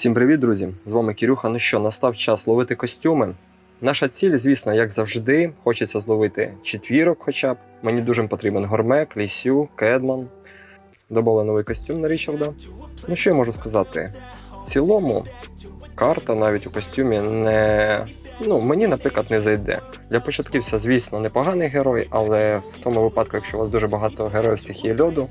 Всім привіт, друзі! З вами Кірюха. Ну що, настав час ловити костюми. Наша ціль, звісно, як завжди, хочеться зловити четвірок, хоча б. Мені дуже потрібен гормек, лісю, кедман. Добавили новий костюм на Річарда. Ну що я можу сказати? В цілому, карта навіть у костюмі не. Ну, мені, наприклад, не зайде. Для початківця, звісно, непоганий герой, але в тому випадку, якщо у вас дуже багато героїв стихії льоду,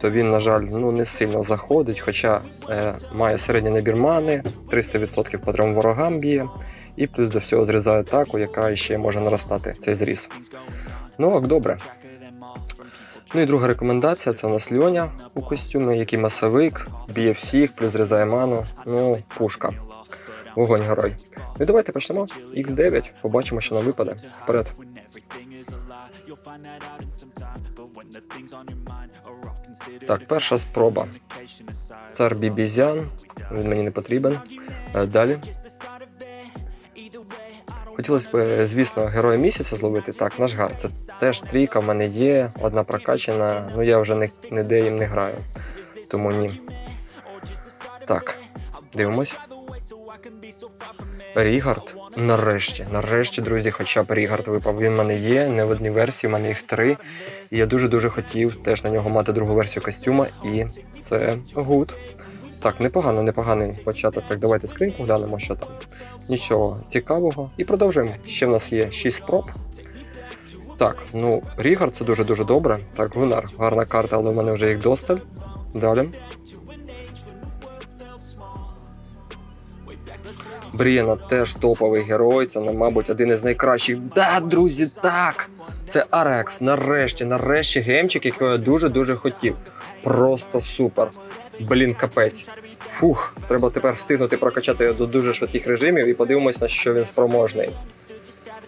то він, на жаль, ну не сильно заходить, хоча е, має середній набір мани, 300% по трьом ворогам б'є, і плюс до всього зрізає атаку, яка ще може наростати цей зріз. Ну, ок, добре. Ну і друга рекомендація це у нас Льоня у костюмі, який масовик, б'є всіх, плюс зрізає ману. Ну, пушка. Вогонь герой. Ну і давайте почнемо. X9, побачимо, що нам випаде. Вперед. Так, перша спроба. Цар Бібізян. Він мені не потрібен. Е, Далі. Хотілося б, звісно, героя місяця зловити. Так, наш гар. Це теж трійка в мене є, одна прокачана. Ну я вже не, ніде їм не граю. Тому ні. Так, дивимось. Рігард. Нарешті, нарешті, друзі, хоча б Рігард випав. Він в мене є, не в одній версії, в мене їх три. І я дуже-дуже хотів теж на нього мати другу версію костюма, і це гуд. Так, непогано, непоганий початок. Так, давайте скриньку глянемо, що там. Нічого цікавого. І продовжуємо. Ще в нас є 6 спроб. Так, ну, Рігард це дуже-дуже добре. Так, Гунар, гарна карта, але в мене вже їх досталь. Далі. Брієна теж топовий герой. Це, мабуть, один із найкращих. Да, друзі, так! Це Арекс. Нарешті, нарешті гемчик, який я дуже-дуже хотів. Просто супер. Блін, капець. Фух, треба тепер встигнути прокачати його до дуже швидких режимів і подивимось, на що він спроможний.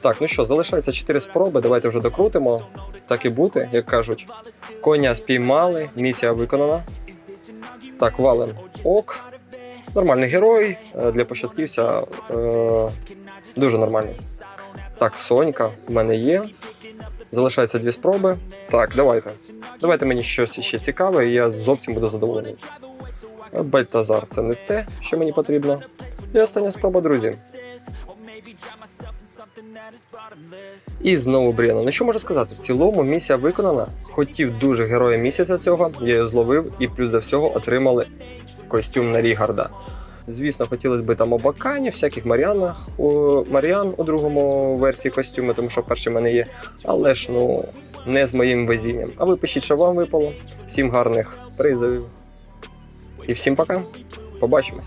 Так, ну що, залишається 4 спроби. Давайте вже докрутимо. Так і бути, як кажуть. Коня спіймали, місія виконана. Так, вален ок. Нормальний герой е, для початківця. Е, дуже нормальний. Так, Сонька в мене є. Залишається дві спроби. Так, давайте. Давайте мені щось ще цікаве, і я зовсім буду задоволений. Е, Бальтазар це не те, що мені потрібно. І остання спроба, друзі. І знову Бріана. Ну що можу сказати? В цілому місія виконана. Хотів дуже героя місяця цього, я його зловив, і плюс до всього отримали костюм на Рігарда. Звісно, хотілося б там обакані, всяких Маріанах, у Маріан у другому версії костюму, тому що перший в мене є. Але ж ну не з моїм везінням. А ви пишіть, що вам випало. Всім гарних призовів. І всім пока. Побачимось.